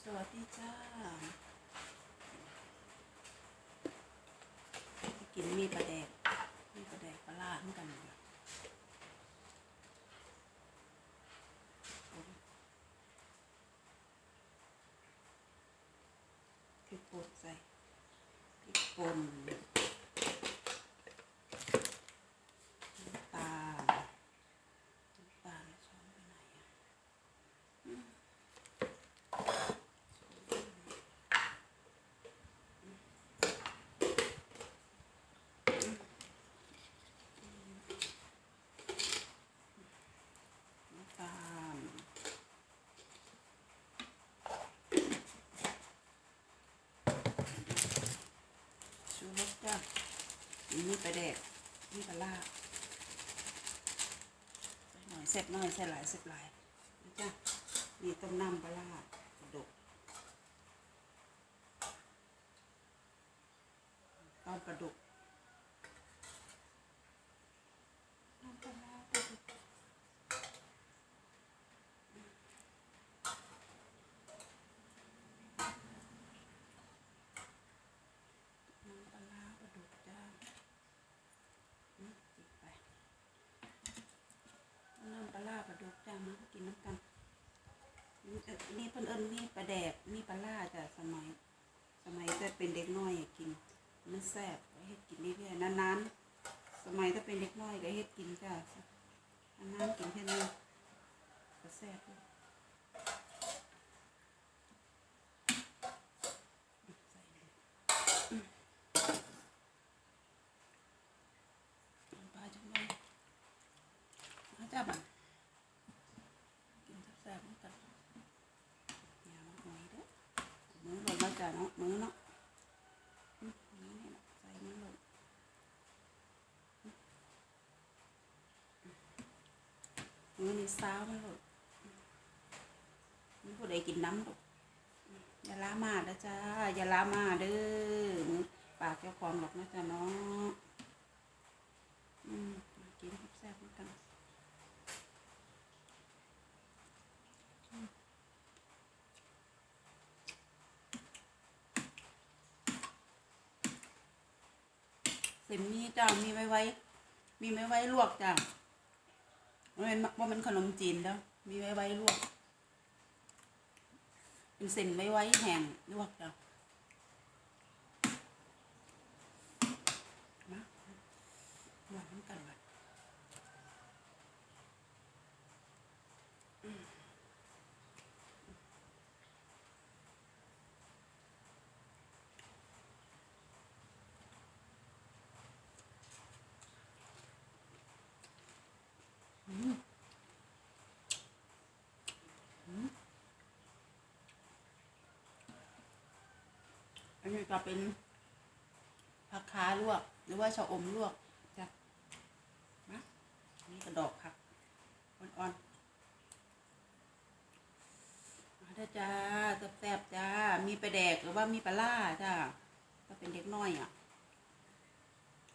สวัสดีจ้า กินมีประแดง มีปลาแดกปลาล่าเหมือนกันเนี่ยพริกป่นใส่พริกป่นน้ำตาลน้ำตาลช้อนไปไหนอะ น้ำตาลชูรสจ้ะนี่ปลา แดกนี่ปลาล่าใส่หน่อยเสร็จหน่อยใส่หลายเสร็จหลายนะจ้ะนี่ต้มน้ำปลาล่าบดกต้มปลาดุกน้ำปลาล่าปลาดุก น้ำปลาร้าปลาดุกจ้าอืมปิดไปน้ ลาร้าปลาดุกจ้ามากินน้ำกันนี่เอ่อนี่พิ่นเอิ้นนี่ปลาแดกนี่ปลาล่าจ้ะสมัย สมัยจะเป็นเด็กน้อยกินมันแซ่บก็เฮ็ดกินเรื่อยๆนานๆสมัยถ้าเป็นเด็กน้อยก็เฮ็ดกินจ้ะนานๆกินแค่นี้ก็แซ่บอยู่ใส่เลย ปลาจังเลยมาจ้าบันกินแซ่บๆเหมือนกันอย่ามาหอยเด้อมือหล่นแล้วจ้ะเนาะมือเนาะอืมมือนี่แหละใส่มือหล่น มือนี่สาวมันหล่นมันผู้ใดกินน้ำหลูกอย่าล้ามาเด้อจ้า อย่าล้ามาเด้อมือปากเจ้าของหรอกนะจ้ะเนาะอืมกินแซ่บๆกันเส้นมีจ้ามีไว้ไว้ มีไว้ไว้ลวกจ้า ว่ามันว่ามันขนมจีนแล้วมีไว้ไว้ลวกเป็นเส้นไว้ไว้แห้งลวกจ้วมาหวานเหมือนกันว่ะอั นี้ก็เป็นผักขาลวก หรือว่าชะอมลวกจ้ะนะอันนี้กระดอกผักอ่อนๆมาเด้จ้าแซ่บๆจ้า มีปลาแดกหรือว่ามีปลาล่าจ้าก็เป็นเด็กน้อยอะ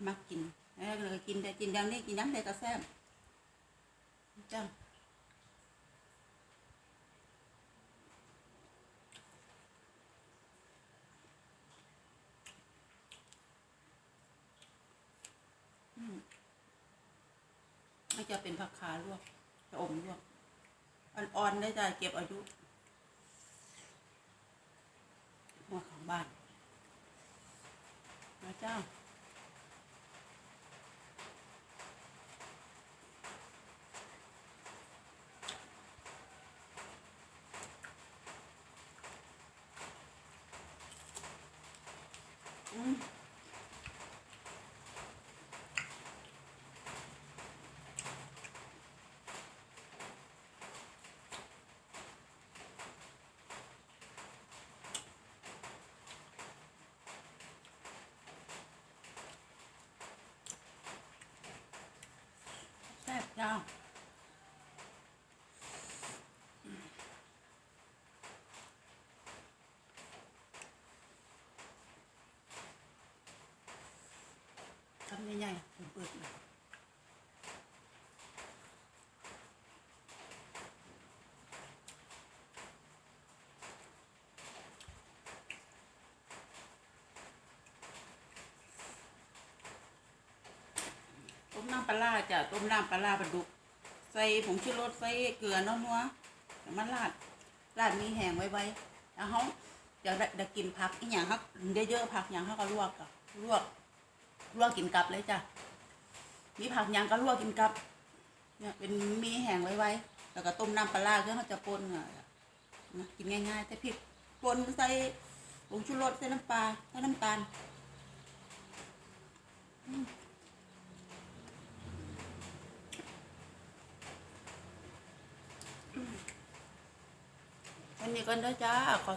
มักกินแล้วก็กินแต่กินย่างนี้กินน้ำแต่ก็แซ่บจ้า ที่จะเป็นผักขาลวกจะอมลวกอ่อนๆได้จะเก็บอายุหัวของบ้านมาเจ้า อืม น้ำปลาร้าจ้ะต้มน้ำปลาปลาดุก ใส่ผงชูรสใส่เกลือนัวๆแล้วมันราดราดมีแห้งไว้ไว้แล้วเขาอยากได้ได้กินผักอีหยังครับเยอะๆผักหยังเขาก็ลวกกับลวกลวกกินกับเลยจ้ะมีผักหยังก็ลวกกินกับ เนี่ยเป็นมีแห้งไว้ไว้แล้วก็ต้มน้ำปลาร้าเพื่อเขาจะปนนะกินง่ายๆแต่พริกปนใส่ผงชูรสใส่น้ำปลาใส่น้ำตาล นี้กันเด้อจ้าขอ